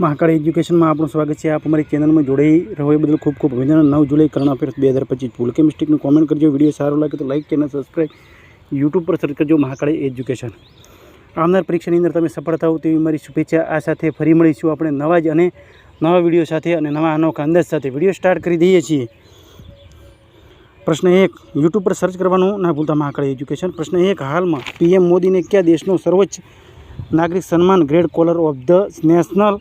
મહાકાળી એજ્યુકેશનમાં આપણું સ્વાગત છે. આપ અમારી ચેનલમાં જોડાઈ રહો. એ બદલ ખૂબ ખૂબ અભિનંદન. નવ જુલાઈ કરણ અફેર્સ બે હજાર પચીસ ભૂલ કે કોમેન્ટ કરજો. વીડિયો સારો લાગે તો લાઇક ચેનલ સબસ્ક્રાઈબ યુટ્યુબ પર સર્ચ કરજો મહાકાળી એજ્યુકેશન. આવનાર પરીક્ષાની અંદર તમે સફળ થાવ તેવી મારી શુભેચ્છા. આ સાથે ફરી મળીશું આપણે નવા જ અને નવા વીડિયો સાથે અને નવા અનોખા અંદાજ સાથે. વીડિયો સ્ટાર્ટ કરી દઈએ છીએ. પ્રશ્ન એક યુટ્યુબ પર સર્ચ કરવાનું ના ભૂલતા મહાકાળી એજ્યુકેશન. પ્રશ્ન એક, હાલમાં પીએમ મોદીને કયા દેશનો સર્વોચ્ચ નાગરિક સન્માન grand collar of the national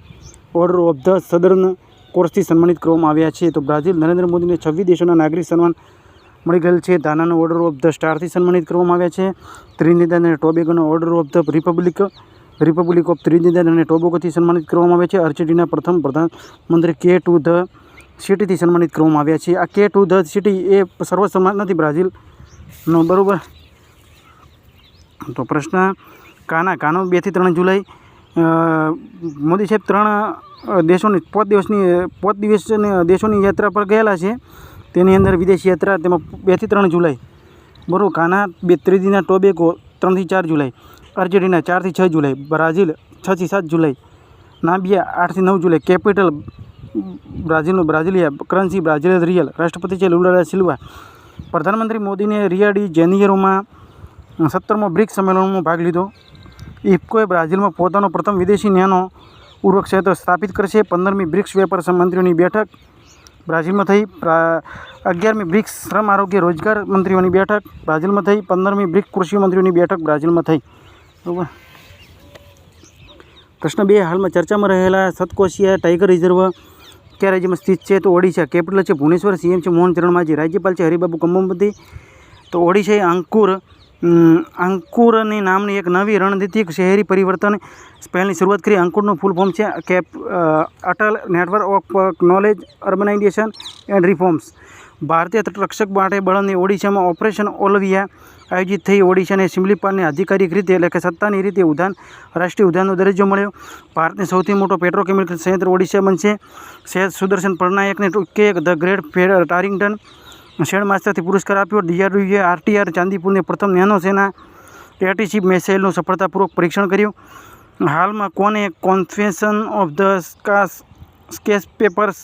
order of the southern કોર્સથી સન્માનિત કરવામાં આવ્યા છે. તો બ્રાઝિલ નરેન્દ્ર મોદીને છવ્વીસ દેશોના નાગરિક સન્માન મળી ગયેલ છે. દાનાનો ઓર્ડર ઓફ ધ સ્ટારથી સન્માનિત કરવામાં આવ્યા છે. ત્રિનિદાન અને ટોબેગોનો order of the republic republic of Trinidad અને ટોબેગોથી સન્માનિત કરવામાં આવ્યા છે. અર્જેન્ટિના પ્રથમ પ્રધાનમંત્રી કે ટુ ધ સિટીથી સન્માનિત કરવામાં આવ્યા છે. આ કે ટુ ધ સિટી એ સર્વસન્માન નથી, બ્રાઝિલનો બરાબર. તો પ્રશ્ન કાના, કાનો બેથી ત્રણ જુલાઈ મોદી સાહેબ ત્રણ દેશોની, પાંચ દિવસની પાંચ દિવસની દેશોની યાત્રા પર ગયેલા છે. તેની અંદર વિદેશ યાત્રા, તેમાં બેથી ત્રણ જુલાઈ. બરાબર કાના બે, ત્રીજીના ટોબેકો ત્રણથી ચાર જુલાઈ. અર્જેન્ટિના ચારથી છ જુલાઈ. બ્રાઝિલ છથી સાત જુલાઈ. નાબિયા આઠથી નવ જુલાઈ. કેપિટલ બ્રાઝિલનું, બ્રાઝિલિયા, કરન્સી, બ્રાઝિલ રિયલ. રાષ્ટ્રપતિ છે લુલાડા સિલ્વા. પ્રધાનમંત્રી મોદીને રિયાડી જેનિયરોમાં સત્તરમો બ્રિક્સ સંમેલનમાં ભાગ લીધો. ઇફકોએ બ્રાઝિલમાં પોતાનો પ્રથમ વિદેશી નેનો ઉર્વક ક્ષેત્ર સ્થાપિત કરશે. પંદરમી બ્રિક્સ વેપાર મંત્રીઓની બેઠક. બ્રાઝિલમાં થઈ અગિયારમી બ્રિક્સ શ્રમ આરોગ્ય રોજગાર મંત્રીઓની બેઠક. બ્રાઝિલમાં થઈ પંદરમી બ્રિક્સ કૃષિ મંત્રીઓની બેઠક. બ્રાઝિલમાં થઈ. બરાબર. પ્રશ્ન બે, હાલમાં ચર્ચામાં રહેલા સતકોશિયા ટાઈગર રિઝર્વ કયા રાજ્યમાં સ્થિત છે? તો ઓડિશા કેપિટલ છે ભુવનેશ્વર. સીએમ છે મોહન ચરણ માજી રાજ્યપાલ છે હરિબાબુ કંબોપતિ તો ઓડિશા અંકુર અંકુરની નામની એક નવી રણનીતિક શહેરી પરિવર્તન પહેલની શરૂઆત કરી. અંકુરનું ફૂલ ફોર્મ છે cap Atal network of knowledge urbanisation and reforms ભારતીય તટરક્ષક માટે બળની ઓડિશામાં ઓપરેશન ઓલવિયા આયોજિત થઈ. ઓડિશાને સિમલીપાલને અધિકારિક રીતે એટલે કે સત્તાની રીતે ઉદ્યાન, રાષ્ટ્રીય ઉદ્યાનનો દરજ્જો મળ્યો. ભારતને સૌથી મોટો પેટ્રોકેમિકલ સંયંત્ર ઓડિશા બનશે. સૈયદ સુદર્શન પટનાયકને કે ધ ગ્રેટ ટારિંગટન શેડ માસ્ટરથી પુરસ્કાર આપ્યો. ડીઆરડીએ આરટીઆર ચાંદીપુરને પ્રથમ નેનો સેના એટીશીપ મિસાઇલનું સફળતાપૂર્વક પરીક્ષણ કર્યું. હાલમાં કોને કોન્ફેશન ઓફ ધ સ્કાસ સ્કેચ પેપર્સ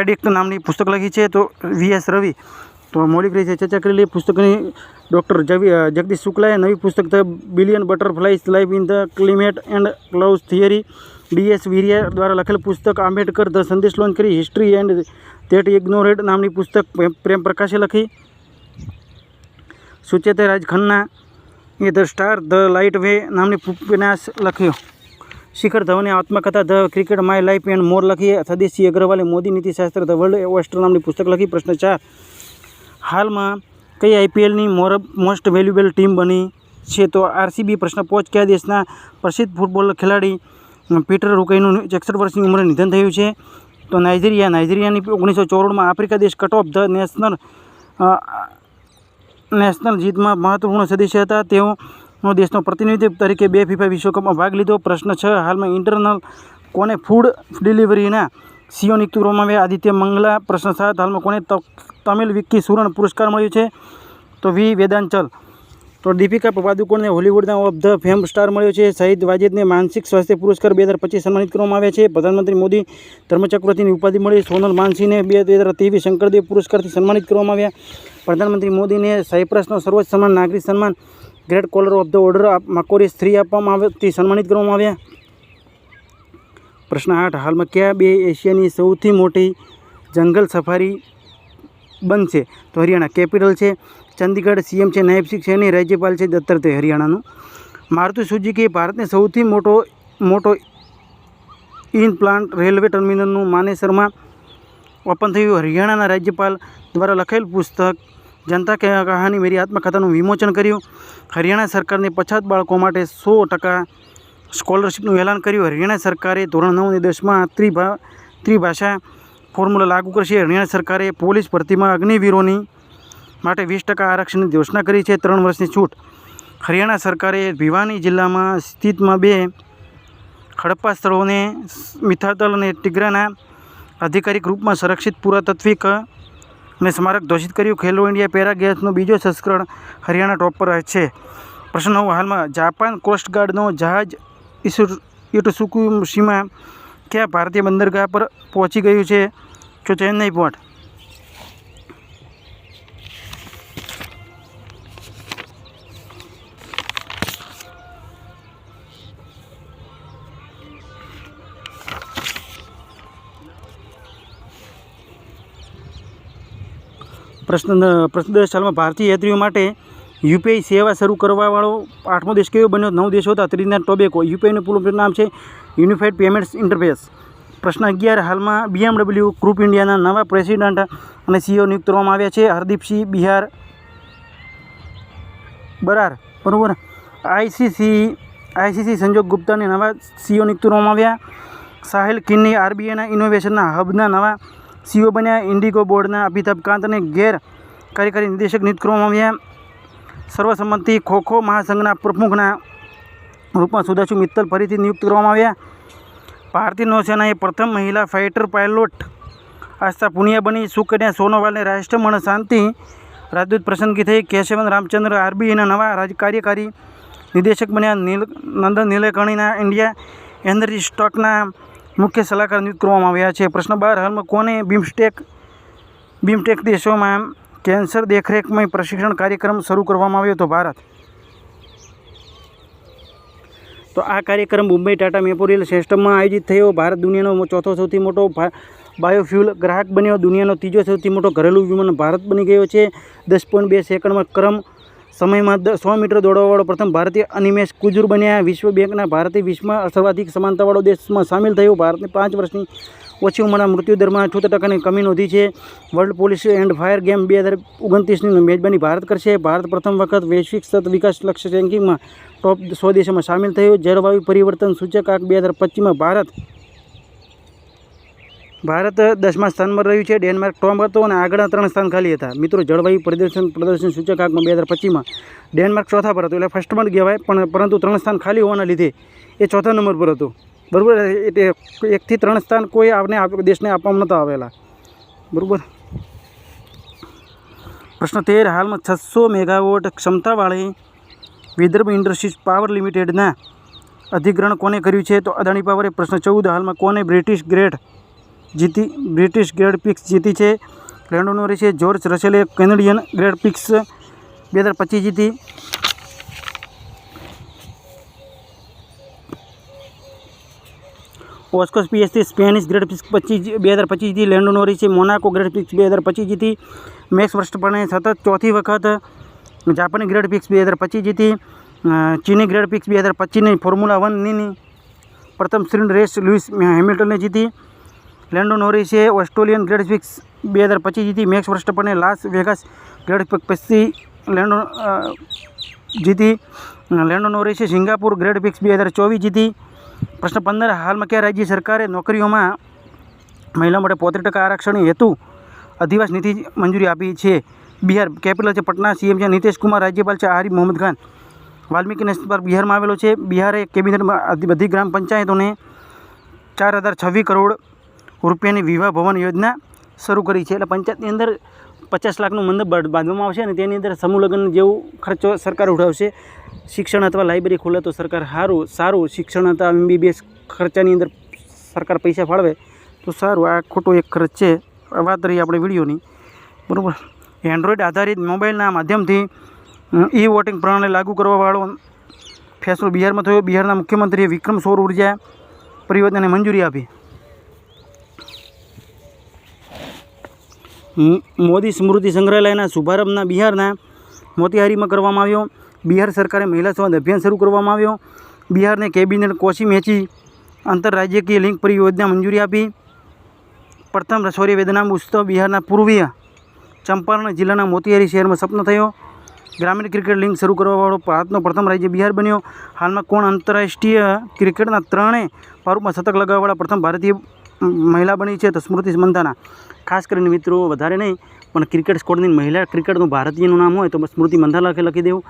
એડિક્ટ નામની પુસ્તક લખી છે? તો વી એસ રવિ, તો મૌલિક રીતે ચર્ચા કરેલી પુસ્તકની ડૉક્ટર જગદીશ શુક્લાએ નવી પુસ્તક the billion butterflies life in the climate and clause theory. DS વીરિયા દ્વારા લખેલ પુસ્તક આંબેડકર ધ સંદેશ લોન્ચ કરી. હિસ્ટ્રી એન્ડ ધેટ ઇગ્નોરેડ નામની પુસ્તક પ્રેમ- પ્રેમ પ્રકાશે લખી. Sucheta Raj Khanna, a the star, the light way નામની ઉપન્યાસ લખ્યો. શિખર ધવને આત્મકથા, the cricket my life and more લખી. સદેશી અગ્રવાલે મોદી નીતિશાસ્ત્ર, ધ વર્લ્ડ ઓસ્ટર નામની પુસ્તક લખી. પ્રશ્ન ચાર. હાલમાં કઈ આઈપીએલની મોર મોસ્ટ વેલ્યુબલ ટીમ બની છે? તો આરસીબી પ્રશ્ન પોચ કયા દેશના પ્રસિદ્ધ ફૂટબોલ ખેલાડી પીટર રૂકઈનું એકસઠ વર્ષની ઉંમરે નિધન થયું છે. તો નાઇજીરિયા નાઇજીરિયાની ઓગણીસો ચોરાણુંમાં આફ્રિકા દેશ cut of the national national જીતમાં મહત્વપૂર્ણ સદસ્ય હતા. તેઓ દેશનો પ્રતિનિધિત્વ તરીકે બે ફીફા વિશ્વકપમાં ભાગ લીધો. પ્રશ્ન છ, હાલમાં ઇન્ટરનલ કોને ફૂડ ડિલિવરીના કરવામાં આવ્યા? આદિત્ય મંગલા, પ્રશ્ન સાત, હાલમાં કોને તમિલ વિક્કી સુવર્ણ પુરસ્કાર મળ્યો છે? તો વી. વેદાંચલ. તો દીપિકા પાદુકોણને હોલિવૂડના ઓફ ધ ફેમ સ્ટાર મળ્યો છે. શહીદ વાજેદને માનસિક સ્વાસ્થ્ય પુરસ્કાર બે હજાર પચીસ સન્માનિત કરવામાં આવ્યા છે. પ્રધાનમંત્રી મોદી ધર્મચક્રવર્તીની ઉપાધિ મળી સોનલ માનસિંહને બે હજાર ત્રેવીસ શંકરદેવ પુરસ્કારથી સન્માનિત કરવામાં આવ્યા. પ્રધાનમંત્રી મોદીને સાયપ્રસનો સર્વોચ્ચ સન્માન, નાગરિક સન્માન, great collar of the order of સ્ત્રી આપવામાં આવતી સન્માનિત કરવામાં આવ્યા. પ્રશ્ન આઠ, હાલમાં કયા બે એશિયાની સૌથી મોટી જંગલ સફારી બનશે? તો હરિયાણા કેપિટલ છે. ચંદીગઢ સીએમ છે, નાયબ શિક્ષક છે અને રાજ્યપાલ છે દત્તાત્રેય હરિયાણાનું. મારુતિ સુઝુકી ભારતને સૌથી મોટો મોટો ઇન પ્લાન્ટ રેલવે ટર્મિનલનું માનેસરમાં ઓપન થયું. હરિયાણાના રાજ્યપાલ દ્વારા લખેલ પુસ્તક, જનતા કહાની મેરી આત્મકથાનું વિમોચન કર્યું. હરિયાણા સરકારને પછાત બાળકો માટે સો ટકા સ્કોલરશિપનું એલાન કર્યું. હરિયાણા સરકારે ધોરણ નવ અને દસમાં ત્રિભા, ત્રિભાષા ફોર્મ્યુલા લાગુ કરશે. હરિયાણા સરકારે પોલીસ ભરતીમાં અગ્નિવીરોની માટે વીસ ટકા આરક્ષણની ઘોષણા કરી છે ત્રણ વર્ષની છૂટ. હરિયાણા સરકારે ભિવાની જિલ્લામાં સ્થિતમાં બે હડપ્પા સ્થળોને મિથાતલ અને ટિગ્રાના આધિકારિક રૂપમાં સંરક્ષિત પુરાતત્વિક અને સ્મારક ઘોષિત કર્યું. ખેલો ઇન્ડિયા પેરા ગેમ્સનો બીજો સંસ્કરણ હરિયાણા ટોપ પર છે. પ્રશ્ન નવ, હાલમાં જાપાન કોસ્ટગાર્ડનો જહાજ ઇસુ ઇટસુકુશીમા કયા ભારતીય બંદરગાહ પર પહોંચી ગયું છે? તો ચેન્નઈ પોર્ટ. પ્રશ્ન પ્રશ્ન સાલમાં ભારતીય યાત્રીઓ માટે યુપીઆઈ સેવા શરૂ કરવાવાળો આઠમો દેશ કયો બન્યો? નવ દેશો હતા. ત્રીજના ટોબેકો. યુપીઆઈનું પૂરું નામ છે યુનિફાઈડ પેમેન્ટ્સ ઇન્ટરફેસ. પ્રશ્ન અગિયાર, હાલમાં બીએમડબલ્યુ ગ્રુપ ઇન્ડિયાના નવા પ્રેસિડન્ટ અને સીઓ નિયુક્ત કરવામાં આવ્યા છે. હરદીપસિંહ બિહાર બરાર. બરાબર? આઈસીસી આઈસીસી સંજોગ ગુપ્તાને નવા સીઓ નિયુક્ત કરવામાં આવ્યા. સાહિલ કિન્ની આરબીઆઈના ઇનોવેશનના હબના નવા સીઈઓ બન્યા ઇન્ડિગો બોર્ડના અમિતાભ કાંતને ગેર કાર્યકારી નિદેશક નિયુક્ત કરવામાં આવ્યા. સર્વસંમતિ ખોખો મહાસંઘના પ્રમુખના રૂપમાં સુધાશુ મિત્તલ ફરીથી નિયુક્ત કરવામાં આવ્યા. ભારતીય નૌસેનાએ પ્રથમ મહિલા ફાઇટર પાયલોટ આસ્થા પુનિયા બની. સુકન્યા સોનોવાલને રાષ્ટ્રમણ શાંતિ રાજદૂત પ્રસંગી થઈ. કેશવન રામચંદ્ર આરબીઆઈના નવા રાજ કાર્યકારી નિદેશક બન્યા. નીલ નંદન નીલેકણીના ઇન્ડિયા એનર્જી સ્ટોકના મુખ્ય સલાહકાર નિયુક્ત કરવામાં આવ્યા છે. પ્રશ્ન બાર, હાલમાં કોને બીમસ્ટેક બીમટેક દેશોમાં કેન્સર દેખરેખમાં પ્રશિક્ષણ કાર્યક્રમ શરૂ કરવામાં આવ્યો હતો? ભારત. તો આ કાર્યક્રમ મુંબઈ ટાટા મેમોરિયલ સિસ્ટમમાં આયોજિત થયો. ભારત દુનિયાનો ચોથો સૌથી મોટો બાયોફ્યુલ ગ્રાહક બન્યો. દુનિયાનો ત્રીજો સૌથી મોટો ઘરેલું વિમાન ભારત બની ગયો છે. દસ પોઈન્ટ બે સેકન્ડમાં ક્રમ સમયમાં સો મીટર દોડવાવાળો પ્રથમ ભારતીય અનિમેશ કુજુર બન્યા. વિશ્વ બેંકના ભારતીય વિશ્વમાં સર્વાધિક સમાનતાવાળો દેશમાં સામેલ થયો. ભારતની પાંચ વર્ષની ઓછી ઉંમરના મૃત્યુદરમાં છોતેર ટકાની કમી નોંધી છે. World police and fire game બે હજાર ઓગણત્રીસની મેજબાની ભારત કરશે. ભારત પ્રથમ વખત વૈશ્વિક સત વિકાસ લક્ષ્ય રેન્કિંગમાં ટોપ સો દેશોમાં સામેલ થયો. જળવાયુ પરિવર્તન સૂચકાંક બે હજાર પચીસમાં ભારત ભારત દસમા સ્થાનમાં રહ્યું છે. ડેનમાર્ક ટોમ હતો અને આગળના ત્રણ સ્થાન ખાલી હતા. મિત્રો, જળવાયુ પ્રદર્શન પ્રદર્શન સૂચકાંકમાં બે હજાર પચીસમાં ડેનમાર્ક ચોથા પર હતું. એટલે ફર્સ્ટમાં કહેવાય, પણ પરંતુ ત્રણ સ્થાન ખાલી હોવાના લીધે એ ચોથા નંબર પર હતું. બરાબર? એટલે એકથી ત્રણ સ્થાન કોઈ આપણે આપ- દેશને આપવામાં નહોતા આવેલા. બરાબર? પ્રશ્ન તેર, હાલમાં છસો મેગાવોટ ક્ષમતાવાળી વિદર્ભ ઇન્ડસ્ટ્રીઝ પાવર લિમિટેડના અધિગ્રહણ કોને કર્યું છે? તો અદાણી પાવરે પ્રશ્ન ચૌદ, હાલમાં કોને બ્રિટિશ ગ્રેડ જીતી બ્રિટિશ ગ્રેડ પિક્સ જીતી છે. લેન્ડો છે જોર્જ રસેલે કેનેડિયન ગ્રેડ પિક્સ. બે હજાર પચીસ જીતી. ઓસ્કોસ પીએસથી સ્પેનિશ ગ્રેડ પિક્સ પચીસ બે હજાર પચીસ જીતી. લેન્ડો નોરી છે મોનાકો ગ્રેડ પિક્સ બે હજાર પચીસ જીતી. મેક્સ વર્સ્ટપણે સતત ચોથી વખત જાપાની ગ્રેડ પિક્સ બે હજાર પચીસ જીતી. અ, ચીની ગ્રેડ પિક્સ બે હજાર પચીસની ફોર્મ્યુલા વનની પ્રથમ શ્રેણી રેસ લુઇસ હેમિલ્ટને જીતી. લેન્ડો નોરિસે ઓસ્ટ્રેલિયન ગ્રેડ ફિક્સ બે હજાર પચીસ જીતી મેક્સ વર્સ્ટપને લાસ વેગાસ ગ્રેડ પછી લેન્ડો જીતી. લેન્ડો નોરિસે સિંગાપુર ગ્રેડ પિક્સ બે હજાર ચોવીસ જીતી. પ્રશ્ન પંદર, હાલમાં કયા રાજ્ય સરકારે નોકરીઓમાં મહિલા માટે પોત્રીસ ટકા આરક્ષણ હેતુ અધિવાસ નીતિ મંજૂરી આપી છે? બિહાર કેપિટલ છે, પટના સીએમ છે, નીતિશ કુમાર, રાજ્યપાલ છે, આરિફ મોહમ્મદ ખાન. વાલ્મીકી નેશનલ પાર્ક બિહારમાં આવેલો છે. બિહારે કેબિનેટમાં બધી ગ્રામ પંચાયતોને ચાર હજાર છવ્વીસ કરોડ રૂપિયાની વિવાહ ભવન યોજના શરૂ કરી છે. એટલે પંચાયતની અંદર પચાસ લાખનું મંડપ બાંધ- બાંધવામાં આવશે અને તેની અંદર સમૂહ લગ્ન જેવું ખર્ચો સરકાર ઉઠાવશે. શિક્ષણ અથવા લાઇબ્રેરી ખોલે તો સરકાર સારું સારું શિક્ષણ અથવા એમબીબીએસ ખર્ચાની અંદર સરકાર પૈસા ફાળવે તો સારું. આ ખોટો એક ખર્ચ છે. વાત રહી આપણે વિડીયોની. બરાબર? એન્ડ્રોઈડ આધારિત મોબાઈલના માધ્યમથી ઈ વોટિંગ પ્રણાલી લાગુ કરવાવાળો ફેસલો બિહારમાં થયો. બિહારના મુખ્યમંત્રીએ વિક્રમ સૌર ઊર્જા પરિવર્તનને મંજૂરી આપી. મોદી સ્મૃતિ સંગ્રહાલયના શુભારંભના બિહારના મોતિહારીમાં કરવામાં આવ્યો. બિહાર સરકારે મહિલા સંવાદ અભિયાન શરૂ કરવામાં આવ્યો. બિહારને કેબિનેટ કોશી મેચી આંતરરાજ્યકીય લિંક પરિયોજના મંજૂરી આપી. પ્રથમ રસોરી વેદનામ ઉત્સવ બિહારના પૂર્વીય ચંપારણ જિલ્લાના મોતિહારી શહેરમાં સપનો થયો. ગ્રામીણ ક્રિકેટ લિંક શરૂ કરવાવાળો ભારતનો પ્રથમ રાજ્ય બિહાર બન્યો. હાલમાં કોણ આંતરરાષ્ટ્રીય ક્રિકેટના ત્રણેય પારૂપમાં શતક લગાવવાવાળા પ્રથમ ભારતીય મહિલા બની છે તો સ્મૃતિ મંધાના. ખાસ કરીને મિત્રો વધારે નહીં, પણ ક્રિકેટ સ્કોડની મહિલા ક્રિકેટનું ભારતીયનું નામ હોય તો સ્મૃતિ મંધા લખી લખી દેવું.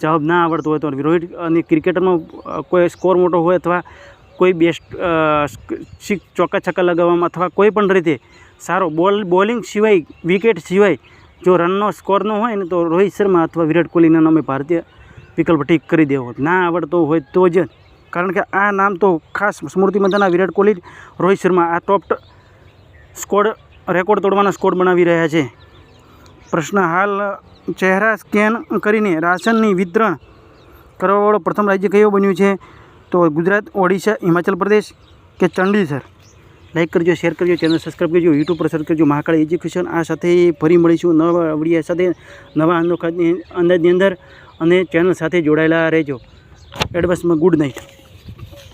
જવાબ ના આવડતો હોય તો રોહિત અને ક્રિકેટનો કોઈ સ્કોર મોટો હોય અથવા કોઈ બેસ્ટ ચોક્કા છક્કા લગાવવામાં અથવા કોઈ પણ રીતે સારો બોલ, બોલિંગ સિવાય, વિકેટ સિવાય જો રનનો સ્કોર ન હોય ને તો રોહિત શર્મા અથવા વિરાટ કોહલીના નામે ભારતીય વિકલ્પ ઠીક કરી દેવો. ના આવડતો હોય તો જ કારણ કે આ નામ તો ખાસ સ્મૃતિ મંદાના વિરાટ કોહલી રોહિત શર્મા, આ ટોપ સ્કોડ રેકોર્ડ તોડવાના સ્કોડ બનાવી રહ્યા છે. પ્રશ્ન હાલ, ચહેરા સ્કેન કરીને રાશનની વિતરણ કરવાવાળો પ્રથમ રાજ્ય કયો બન્યું છે? તો ગુજરાત, ઓડિશા, હિમાચલ પ્રદેશ કે ચંડીસર લાઈક કરજો શેર કરજો ચેનલ સબસ્ક્રાઈબ કરજો યુટ્યુબ પર સર્ચ કરજો, મહાકાળ એજ્યુકેશન આ સાથે ફરી મળીશું નવા વિડીયા સાથે, નવા અંદાજની અંદર અને ચેનલ સાથે જોડાયેલા રહેજો. એડવાન્સમાં ગુડ નાઇટ